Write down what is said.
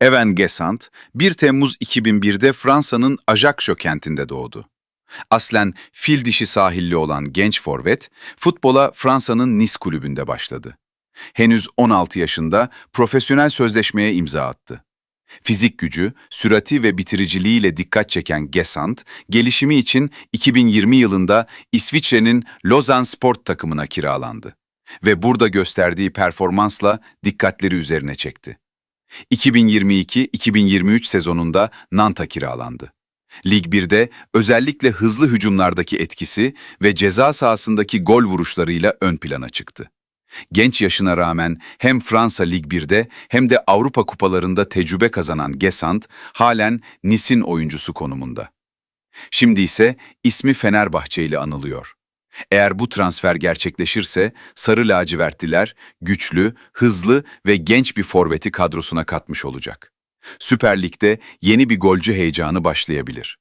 Evan Gesant, 1 Temmuz 2001'de Fransa'nın Ajaccio kentinde doğdu. Aslen fil dişi sahilli olan genç forvet, futbola Fransa'nın Nice kulübünde başladı. Henüz 16 yaşında profesyonel sözleşmeye imza attı. Fizik gücü, sürati ve bitiriciliğiyle dikkat çeken Gesant, gelişimi için 2020 yılında İsviçre'nin Lausanne Sport takımına kiralandı ve burada gösterdiği performansla dikkatleri üzerine çekti. 2022-2023 sezonunda Nant'a kiralandı. Lig 1'de özellikle hızlı hücumlardaki etkisi ve ceza sahasındaki gol vuruşlarıyla ön plana çıktı. Genç yaşına rağmen hem Fransa Lig 1'de hem de Avrupa kupalarında tecrübe kazanan Gesant halen Nice'in oyuncusu konumunda. Şimdi ise ismi Fenerbahçe ile anılıyor. Eğer bu transfer gerçekleşirse Sarı Lacivertliler güçlü, hızlı ve genç bir forveti kadrosuna katmış olacak. Süper Lig'de yeni bir golcü heyecanı başlayabilir.